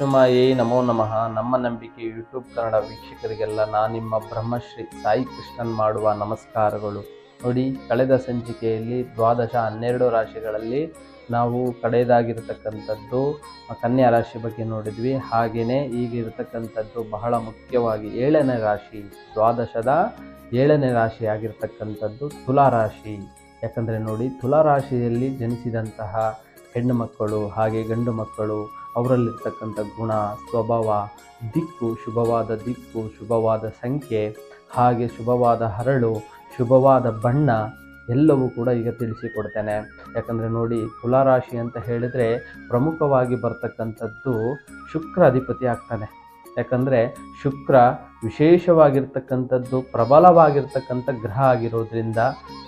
ವಿಷ್ಣುಮಾಯೇ ನಮೋ ನಮಃ. ನಮ್ಮ ನಂಬಿಕೆ ಯೂಟ್ಯೂಬ್ ಕನ್ನಡ ವೀಕ್ಷಕರಿಗೆಲ್ಲ ನಾನು ನಿಮ್ಮ ಬ್ರಹ್ಮಶ್ರೀ ಸಾಯಿ ಕೃಷ್ಣನ್ ಮಾಡುವ ನಮಸ್ಕಾರಗಳು. ನೋಡಿ, ಕಳೆದ ಸಂಚಿಕೆಯಲ್ಲಿ ದ್ವಾದಶ ಹನ್ನೆರಡು ರಾಶಿಗಳಲ್ಲಿ ನಾವು ಕಡೆಯದಾಗಿರ್ತಕ್ಕಂಥದ್ದು ಕನ್ಯಾ ರಾಶಿ ಬಗ್ಗೆ ನೋಡಿದ್ವಿ. ಹಾಗೆಯೇ ಈಗ ಇರತಕ್ಕಂಥದ್ದು ಬಹಳ ಮುಖ್ಯವಾಗಿ ಏಳನೇ ರಾಶಿ, ದ್ವಾದಶದ ಏಳನೇ ರಾಶಿ ಆಗಿರ್ತಕ್ಕಂಥದ್ದು ತುಲಾ ರಾಶಿ. ಯಾಕಂದರೆ ನೋಡಿ, ತುಲಾ ರಾಶಿಯಲ್ಲಿ ಜನಿಸಿದಂತಹ ಹೆಣ್ಣು ಮಕ್ಕಳು ಹಾಗೆ ಗಂಡು ಮಕ್ಕಳು ಅವರಲ್ಲಿರ್ತಕ್ಕಂಥ ಗುಣ, ಸ್ವಭಾವ, ದಿಕ್ಕು, ಶುಭವಾದ ದಿಕ್ಕು, ಶುಭವಾದ ಸಂಖ್ಯೆ, ಹಾಗೆ ಶುಭವಾದ ಹರಳು, ಶುಭವಾದ ಬಣ್ಣ ಎಲ್ಲವೂ ಕೂಡ ಈಗ ತಿಳಿಸಿಕೊಡ್ತೇನೆ. ಯಾಕಂದರೆ ನೋಡಿ, ತುಲಾರಾಶಿ ಅಂತ ಹೇಳಿದರೆ ಪ್ರಮುಖವಾಗಿ ಬರ್ತಕ್ಕಂಥದ್ದು ಶುಕ್ರ ಅಧಿಪತಿ ಆಗ್ತಾನೆ. ಯಾಕಂದರೆ ಶುಕ್ರ ವಿಶೇಷವಾಗಿರ್ತಕ್ಕಂಥದ್ದು, ಪ್ರಬಲವಾಗಿರ್ತಕ್ಕಂಥ ಗ್ರಹ ಆಗಿರೋದ್ರಿಂದ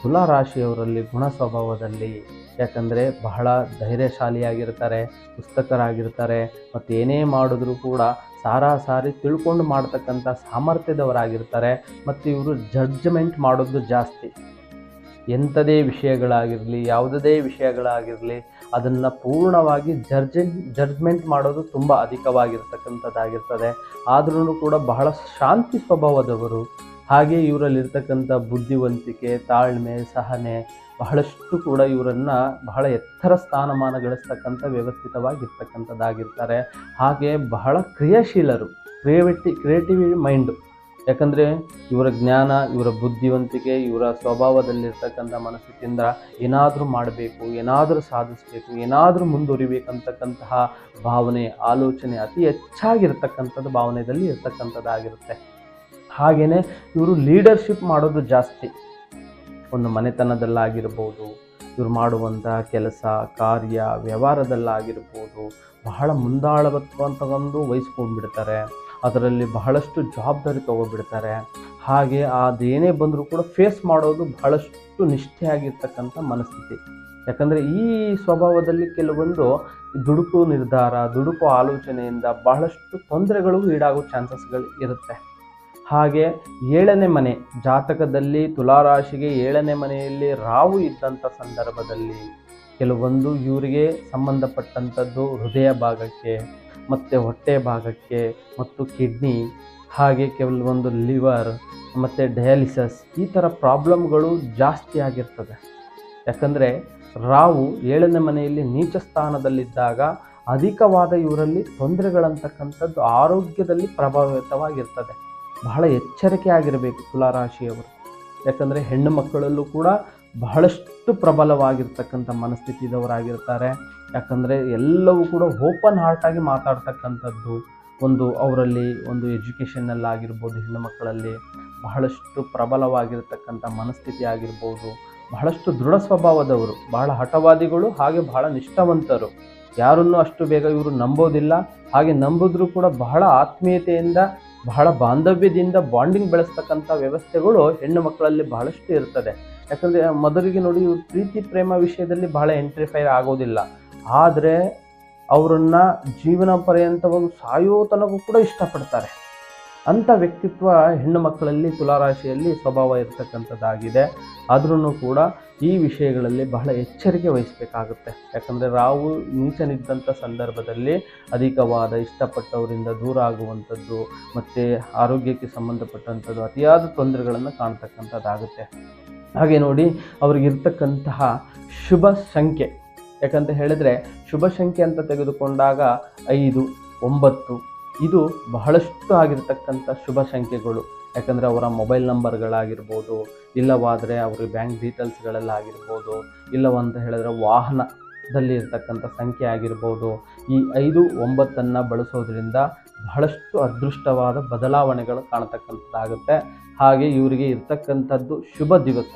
ತುಲಾರಾಶಿಯವರಲ್ಲಿ ಗುಣ ಸ್ವಭಾವದಲ್ಲಿ ಯಾಕಂದರೆ ಬಹಳ ಧೈರ್ಯಶಾಲಿಯಾಗಿರ್ತಾರೆ, ಪುಸ್ತಕರಾಗಿರ್ತಾರೆ, ಮತ್ತು ಏನೇ ಮಾಡಿದ್ರೂ ಕೂಡ ಸಾರಾಸಾರಿ ತಿಳ್ಕೊಂಡು ಮಾಡ್ತಕ್ಕಂಥ ಸಾಮರ್ಥ್ಯದವರಾಗಿರ್ತಾರೆ, ಮತ್ತು ಇವರು ಜಡ್ಜ್ಮೆಂಟ್ ಮಾಡೋದು ಜಾಸ್ತಿ. ಎಂಥದೇ ವಿಷಯಗಳಾಗಿರಲಿ, ಯಾವುದೇ ವಿಷಯಗಳಾಗಿರಲಿ, ಅದನ್ನು ಪೂರ್ಣವಾಗಿ ಜರ್ಜ್ ಜಡ್ಜ್ಮೆಂಟ್ ಮಾಡೋದು ತುಂಬ ಅಧಿಕವಾಗಿರ್ತಕ್ಕಂಥದ್ದಾಗಿರ್ತದೆ. ಆದ್ರೂ ಕೂಡ ಬಹಳ ಶಾಂತಿ ಸ್ವಭಾವದವರು. ಹಾಗೆ ಇವರಲ್ಲಿರ್ತಕ್ಕಂಥ ಬುದ್ಧಿವಂತಿಕೆ, ತಾಳ್ಮೆ, ಸಹನೆ ಬಹಳಷ್ಟು ಕೂಡ ಇವರನ್ನು ಬಹಳ ಎತ್ತರ ಸ್ಥಾನಮಾನ ಗಳಿಸ್ತಕ್ಕಂಥ ವ್ಯವಸ್ಥಿತವಾಗಿರ್ತಕ್ಕಂಥದ್ದಾಗಿರ್ತಾರೆ. ಹಾಗೆ ಬಹಳ ಕ್ರಿಯಾಶೀಲರು ಕ್ರಿಯೇಟಿ ಕ್ರಿಯೇಟಿವ್ ಮೈಂಡು. ಯಾಕಂದರೆ ಇವರ ಜ್ಞಾನ, ಇವರ ಬುದ್ಧಿವಂತಿಕೆ, ಇವರ ಸ್ವಭಾವದಲ್ಲಿರ್ತಕ್ಕಂಥ ಮನಸ್ಥಿತಿಯಿಂದ ಏನಾದರೂ ಮಾಡಬೇಕು, ಏನಾದರೂ ಸಾಧಿಸಬೇಕು, ಏನಾದರೂ ಮುಂದುವರಿಬೇಕಂತಕ್ಕಂತಹ ಭಾವನೆ, ಆಲೋಚನೆ ಅತಿ ಹೆಚ್ಚಾಗಿರ್ತಕ್ಕಂಥದ್ದು ಭಾವನೆಯಲ್ಲಿ ಇರ್ತಕ್ಕಂಥದ್ದಾಗಿರುತ್ತೆ. ಹಾಗೆಯೇ ಇವರು ಲೀಡರ್ಶಿಪ್ ಮಾಡೋದು ಜಾಸ್ತಿ. ಒಂದು ಮನೆತನದಲ್ಲಾಗಿರ್ಬೋದು, ಇವ್ರು ಮಾಡುವಂಥ ಕೆಲಸ, ಕಾರ್ಯ, ವ್ಯವಹಾರದಲ್ಲಾಗಿರ್ಬೋದು, ಬಹಳ ಮುಂದಾಳವತ್ವ ಅಂತಗೊಂಡು ವಹಿಸ್ಕೊಂಡ್ಬಿಡ್ತಾರೆ. ಅದರಲ್ಲಿ ಬಹಳಷ್ಟು ಜವಾಬ್ದಾರಿ ತೊಗೊಬಿಡ್ತಾರೆ ಹಾಗೆ ಅದೇನೇ ಬಂದರೂ ಕೂಡ ಫೇಸ್ ಮಾಡೋದು ಬಹಳಷ್ಟು ನಿಷ್ಠೆಯಾಗಿರ್ತಕ್ಕಂಥ ಮನಸ್ಥಿತಿ. ಯಾಕಂದರೆ ಈ ಸ್ವಭಾವದಲ್ಲಿ ಕೆಲವೊಂದು ದುಡುಕು ನಿರ್ಧಾರ, ದುಡುಕು ಆಲೋಚನೆಯಿಂದ ಬಹಳಷ್ಟು ತೊಂದರೆಗಳು ಈಡಾಗೋ ಚಾನ್ಸಸ್ಗಳು ಇರುತ್ತೆ ಹಾಗೆ ಏಳನೇ ಮನೆ, ಜಾತಕದಲ್ಲಿ ತುಲಾರಾಶಿಗೆ ಏಳನೇ ಮನೆಯಲ್ಲಿ ರಾವು ಇದ್ದಂಥ ಸಂದರ್ಭದಲ್ಲಿ ಕೆಲವೊಂದು ಇವರಿಗೆ ಸಂಬಂಧಪಟ್ಟಂಥದ್ದು ಹೃದಯ ಭಾಗಕ್ಕೆ ಮತ್ತು ಹೊಟ್ಟೆ ಭಾಗಕ್ಕೆ ಮತ್ತು ಕಿಡ್ನಿ, ಹಾಗೆ ಕೆಲವೊಂದು ಲಿವರ್, ಮತ್ತು ಡಯಾಲಿಸಸ್ ಈ ಥರ ಪ್ರಾಬ್ಲಮ್ಗಳು ಜಾಸ್ತಿ ಆಗಿರ್ತದೆ. ಯಾಕಂದರೆ ರಾವು ಏಳನೇ ಮನೆಯಲ್ಲಿ ನೀಚ ಸ್ಥಾನದಲ್ಲಿದ್ದಾಗ ಅಧಿಕವಾದ ಇವರಲ್ಲಿ ತೊಂದರೆಗಳಂತಕ್ಕಂಥದ್ದು ಆರೋಗ್ಯದಲ್ಲಿ ಪ್ರಭಾವಿತವಾಗಿರ್ತದೆ. ಬಹಳ ಎಚ್ಚರಿಕೆ ಆಗಿರಬೇಕು ತುಲಾರಾಶಿಯವರು. ಯಾಕಂದರೆ ಹೆಣ್ಣು ಮಕ್ಕಳಲ್ಲೂ ಕೂಡ ಬಹಳಷ್ಟು ಪ್ರಬಲವಾಗಿರ್ತಕ್ಕಂಥ ಮನಸ್ಥಿತಿದವರಾಗಿರ್ತಾರೆ. ಯಾಕಂದರೆ ಎಲ್ಲವೂ ಕೂಡ ಓಪನ್ ಹಾರ್ಟಾಗಿ ಮಾತಾಡ್ತಕ್ಕಂಥದ್ದು ಒಂದು ಅವರಲ್ಲಿ ಒಂದು ಎಜುಕೇಷನ್ನಲ್ಲಾಗಿರ್ಬೋದು ಹೆಣ್ಣು ಮಕ್ಕಳಲ್ಲಿ ಬಹಳಷ್ಟು ಪ್ರಬಲವಾಗಿರ್ತಕ್ಕಂಥ ಮನಸ್ಥಿತಿ ಆಗಿರ್ಬೋದು. ಬಹಳಷ್ಟು ದೃಢ ಸ್ವಭಾವದವರು, ಬಹಳ ಹಠವಾದಿಗಳು ಹಾಗೆ ಬಹಳ ನಿಷ್ಠಾವಂತರು. ಯಾರನ್ನೂ ಅಷ್ಟು ಬೇಗ ಇವರು ನಂಬೋದಿಲ್ಲ. ಹಾಗೆ ನಂಬಿದ್ರೂ ಕೂಡ ಬಹಳ ಆತ್ಮೀಯತೆಯಿಂದ ಬಹಳ ಬಾಂಧವ್ಯದಿಂದ ಬಾಂಡಿಂಗ್ ಬೆಳೆಸ್ತಕ್ಕಂಥ ವ್ಯವಸ್ಥೆಗಳು ಹೆಣ್ಣು ಮಕ್ಕಳಲ್ಲಿ ಬಹಳಷ್ಟು ಇರ್ತದೆ. ಯಾಕಂದರೆ ಮೊದಲಿಗೆ ನೋಡಿ ಪ್ರೀತಿ ಪ್ರೇಮ ವಿಷಯದಲ್ಲಿ ಬಹಳ ಎಂಟ್ರಿಫೈರ್ ಆಗೋದಿಲ್ಲ. ಆದರೆ ಅವರನ್ನು ಜೀವನ ಪರ್ಯಂತವಾಗಿ ಸಾಯೋ ತನಕ ಕೂಡ ಇಷ್ಟಪಡ್ತಾರೆ. ಅಂಥ ವ್ಯಕ್ತಿತ್ವ ಹೆಣ್ಣು ಮಕ್ಕಳಲ್ಲಿ ತುಲಾರಾಶಿಯಲ್ಲಿ ಸ್ವಭಾವ ಇರತಕ್ಕಂಥದ್ದಾಗಿದೆ. ಆದ್ರೂ ಕೂಡ ಈ ವಿಷಯಗಳಲ್ಲಿ ಬಹಳ ಎಚ್ಚರಿಕೆ ವಹಿಸಬೇಕಾಗುತ್ತೆ. ಯಾಕಂದರೆ ರಾವು ನೀಚನಿದ್ದಂಥ ಸಂದರ್ಭದಲ್ಲಿ ಅಧಿಕವಾದ ಇಷ್ಟಪಟ್ಟವರಿಂದ ದೂರ ಆಗುವಂಥದ್ದು ಮತ್ತು ಆರೋಗ್ಯಕ್ಕೆ ಸಂಬಂಧಪಟ್ಟಂಥದ್ದು ಅತಿಯಾದ ತೊಂದರೆಗಳನ್ನು ಕಾಣ್ತಕ್ಕಂಥದ್ದಾಗುತ್ತೆ. ಹಾಗೆ ನೋಡಿ, ಅವ್ರಿಗಿರ್ತಕ್ಕಂತಹ ಶುಭ ಸಂಖ್ಯೆ. ಯಾಕಂತ ಹೇಳಿದರೆ ಶುಭ ಸಂಖ್ಯೆ ಅಂತ ತೆಗೆದುಕೊಂಡಾಗ ಐದು, ಒಂಬತ್ತು ಇದು ಬಹಳಷ್ಟು ಆಗಿರ್ತಕ್ಕಂಥ ಶುಭ ಸಂಖ್ಯೆಗಳು ಯಾಕಂದರೆ ಅವರ ಮೊಬೈಲ್ ನಂಬರ್ಗಳಾಗಿರ್ಬೋದು, ಇಲ್ಲವಾದರೆ ಅವ್ರ ಬ್ಯಾಂಕ್ ಡೀಟೇಲ್ಸ್ಗಳೆಲ್ಲ ಆಗಿರ್ಬೋದು ಇಲ್ಲವಂತ ಹೇಳಿದ್ರೆ ವಾಹನದಲ್ಲಿ ಇರ್ತಕ್ಕಂಥ ಸಂಖ್ಯೆ ಆಗಿರ್ಬೋದು, ಈ ಐದು ಒಂಬತ್ತನ್ನು ಬಳಸೋದ್ರಿಂದ ಬಹಳಷ್ಟು ಅದೃಷ್ಟವಾದ ಬದಲಾವಣೆಗಳು ಕಾಣತಕ್ಕಂಥದ್ದಾಗುತ್ತೆ. ಹಾಗೆ ಇವರಿಗೆ ಇರ್ತಕ್ಕಂಥದ್ದು ಶುಭ ದಿವಸ.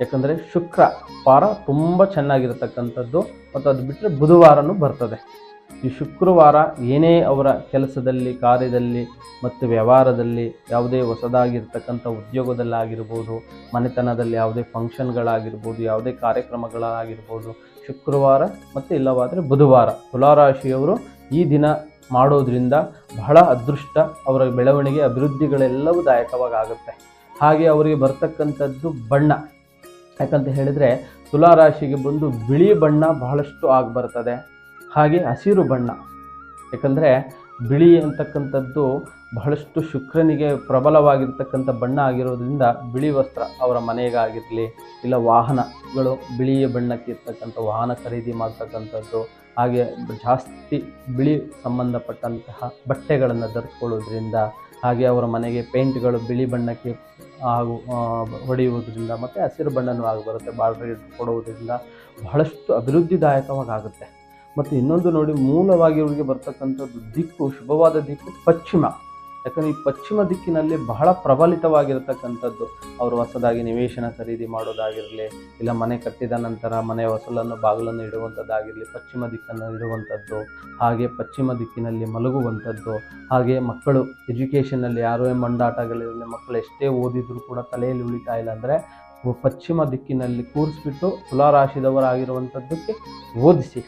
ಯಾಕಂದರೆ ಶುಕ್ರ ವಾರ ತುಂಬ ಚೆನ್ನಾಗಿರತಕ್ಕಂಥದ್ದು ಮತ್ತು ಅದು ಬಿಟ್ಟರೆ ಬುಧವಾರನೂ ಬರ್ತದೆ. ಈ ಶುಕ್ರವಾರ ಏನೇ ಅವರ ಕೆಲಸದಲ್ಲಿ, ಕಾರ್ಯದಲ್ಲಿ ಮತ್ತು ವ್ಯವಹಾರದಲ್ಲಿ ಯಾವುದೇ ಹೊಸದಾಗಿರ್ತಕ್ಕಂಥ ಉದ್ಯೋಗದಲ್ಲಾಗಿರ್ಬೋದು, ಮನೆತನದಲ್ಲಿ ಯಾವುದೇ ಫಂಕ್ಷನ್ಗಳಾಗಿರ್ಬೋದು ಯಾವುದೇ ಕಾರ್ಯಕ್ರಮಗಳಾಗಿರ್ಬೋದು, ಶುಕ್ರವಾರ ಮತ್ತು ಇಲ್ಲವಾದರೆ ಬುಧವಾರ ತುಲಾರಾಶಿಯವರು ಈ ದಿನ ಮಾಡೋದ್ರಿಂದ ಬಹಳ ಅದೃಷ್ಟ, ಅವರ ಬೆಳವಣಿಗೆ, ಅಭಿವೃದ್ಧಿಗಳೆಲ್ಲವೂ ದಾಯಕವಾಗಿ ಆಗುತ್ತೆ ಹಾಗೆ ಅವರಿಗೆ ಬರ್ತಕ್ಕಂಥದ್ದು ಬಣ್ಣ. ಯಾಕಂತ ಹೇಳಿದರೆ ತುಲಾರಾಶಿಗೆ ಬಂದು ಬಿಳಿ ಬಣ್ಣ ಬಹಳಷ್ಟು ಆಗಿ ಬರ್ತದೆ ಹಾಗೆ ಹಸಿರು ಬಣ್ಣ. ಯಾಕಂದರೆ ಬಿಳಿ ಅಂತಕ್ಕಂಥದ್ದು ಬಹಳಷ್ಟು ಶುಕ್ರನಿಗೆ ಪ್ರಬಲವಾಗಿರ್ತಕ್ಕಂಥ ಬಣ್ಣ ಆಗಿರೋದ್ರಿಂದ ಬಿಳಿ ವಸ್ತ್ರ ಅವರ ಮನೆಗಾಗಿರಲಿ, ಇಲ್ಲ ವಾಹನಗಳು ಬಿಳಿಯ ಬಣ್ಣಕ್ಕೆ ಇರ್ತಕ್ಕಂಥ ವಾಹನ ಖರೀದಿ ಮಾಡ್ತಕ್ಕಂಥದ್ದು, ಹಾಗೆ ಜಾಸ್ತಿ ಬಿಳಿ ಸಂಬಂಧಪಟ್ಟಂತಹ ಬಟ್ಟೆಗಳನ್ನು ಧರಿಸ್ಕೊಳ್ಳೋದ್ರಿಂದ, ಹಾಗೆ ಅವರ ಮನೆಗೆ ಪೇಂಟ್ಗಳು ಬಿಳಿ ಬಣ್ಣಕ್ಕೆ ಹಾಗೂ ಹೊಡೆಯುವುದರಿಂದ, ಮತ್ತು ಹಸಿರು ಬಣ್ಣನೂ ಆಗಿ ಬರುತ್ತೆ, ಬಾರ್ಡ್ರ್ ಕೊಡುವುದರಿಂದ ಬಹಳಷ್ಟು ಅಭಿವೃದ್ಧಿದಾಯಕವಾಗಿ ಆಗುತ್ತೆ ಮತ್ತು ಇನ್ನೊಂದು ನೋಡಿ ಮೂಲವಾಗಿ ಇವರಿಗೆ ಬರ್ತಕ್ಕಂಥದ್ದು ದಿಕ್ಕು, ಶುಭವಾದ ದಿಕ್ಕು, ಪಶ್ಚಿಮ. ಯಾಕಂದರೆ ಈ ಪಶ್ಚಿಮ ದಿಕ್ಕಿನಲ್ಲಿ ಬಹಳ ಪ್ರಬಲಿತವಾಗಿರತಕ್ಕಂಥದ್ದು. ಅವರು ಹೊಸದಾಗಿ ನಿವೇಶನ ಖರೀದಿ ಮಾಡೋದಾಗಿರಲಿ, ಇಲ್ಲ ಮನೆ ಕಟ್ಟಿದ ನಂತರ ಮನೆಯ ಹೊಸಲನ್ನು ಬಾಗಿಲನ್ನು ಇಡುವಂಥದ್ದಾಗಿರಲಿ, ಪಶ್ಚಿಮ ದಿಕ್ಕನ್ನು ಇಡುವಂಥದ್ದು, ಹಾಗೆ ಪಶ್ಚಿಮ ದಿಕ್ಕಿನಲ್ಲಿ ಮಲಗುವಂಥದ್ದು, ಹಾಗೆ ಮಕ್ಕಳು ಎಜುಕೇಷನಲ್ಲಿ ಯಾರೇ ಮಂಡಾಟಗಳಿರಲಿ ಮಕ್ಕಳು ಎಷ್ಟೇ ಓದಿದರೂ ಕೂಡ ತಲೆಯಲ್ಲಿ ಉಳಿತಾ ಇಲ್ಲ ಅಂದರೆ ಪಶ್ಚಿಮ ದಿಕ್ಕಿನಲ್ಲಿ ಕೂರಿಸ್ಬಿಟ್ಟು ತುಲಾರಾಶಿದವರಾಗಿರುವಂಥದ್ದಕ್ಕೆ ಓದಿಸಿ.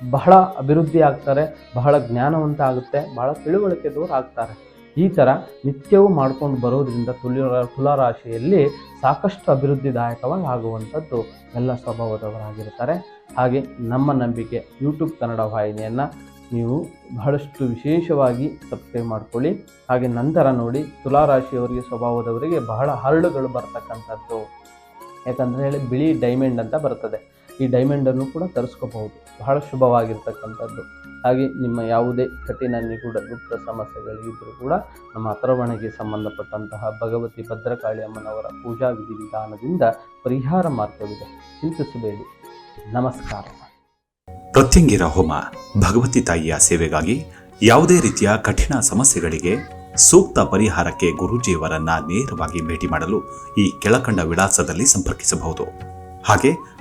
ಬಹಳ ಅಭಿವೃದ್ಧಿ ಆಗ್ತಾರೆ, ಬಹಳ ಜ್ಞಾನವಂತ ಆಗುತ್ತೆ, ಬಹಳ ತಿಳುವಳಿಕೆದವರು ಆಗ್ತಾರೆ. ಈ ಥರ ನಿತ್ಯವೂ ಮಾಡ್ಕೊಂಡು ಬರೋದ್ರಿಂದ ತುಲಿ ತುಲಾರಾಶಿಯಲ್ಲಿ ಸಾಕಷ್ಟು ಅಭಿವೃದ್ಧಿದಾಯಕವಾಗಿ ಆಗುವಂಥದ್ದು ಎಲ್ಲ ಸ್ವಭಾವದವರಾಗಿರ್ತಾರೆ. ಹಾಗೆ ನಮ್ಮ ನಂಬಿಕೆ ಯೂಟ್ಯೂಬ್ ಕನ್ನಡ ವಾಹಿನಿಯನ್ನು ನೀವು ಬಹಳಷ್ಟು ವಿಶೇಷವಾಗಿ ಸಬ್ಸ್ಕ್ರೈಬ್ ಮಾಡ್ಕೊಳ್ಳಿ. ಹಾಗೆ ನಂತರ ನೋಡಿ ತುಲಾರಾಶಿಯವರಿಗೆ, ಸ್ವಭಾವದವರಿಗೆ ಬಹಳ ಹರಳುಗಳು ಬರ್ತಕ್ಕಂಥದ್ದು. ಯಾಕಂದರೆ ಹೇಳಿ ಬಿಳಿ ಡೈಮಂಡ್ ಅಂತ ಬರ್ತದೆ. ಈ ಡೈಮಂಡನ್ನು ಕೂಡ ತರಿಸ್ಕೋಬಹುದು. ಬಹಳ ಶುಭವಾಗಿರ್ತಕ್ಕಂಥದ್ದು. ಹಾಗೆ ನಿಮ್ಮ ಯಾವುದೇ ಕಠಿಣ ನಿಗೂಢ ಗುಪ್ತ ಸಮಸ್ಯೆಗಳಿದ್ದರೂ ಕೂಡ ನಮ್ಮ ಅಥರ್ವಣೆಗೆ ಸಂಬಂಧಪಟ್ಟಂತಹ ಭಗವತಿ ಭದ್ರಕಾಳಿ ಅಮ್ಮನವರ ಪೂಜಾ ವಿಧಿವಿಧಾನದಿಂದ ಪರಿಹಾರ ಮಾರ್ಗವಿದೆ. ಚಿಂತಿಸಬೇಡಿ. ನಮಸ್ಕಾರ. ಪ್ರತ್ಯಂಗಿರ ಹೋಮ ಭಗವತಿ ತಾಯಿಯ ಸೇವೆಗಾಗಿ ಯಾವುದೇ ರೀತಿಯ ಕಠಿಣ ಸಮಸ್ಯೆಗಳಿಗೆ ಸೂಕ್ತ ಪರಿಹಾರಕ್ಕೆ ಗುರೂಜಿಯವರನ್ನ ನೇರವಾಗಿ ಭೇಟಿ ಮಾಡಲು ಈ ಕೆಳಕಂಡ ವಿಳಾಸದಲ್ಲಿ ಸಂಪರ್ಕಿಸಬಹುದು. ಹಾಗೆ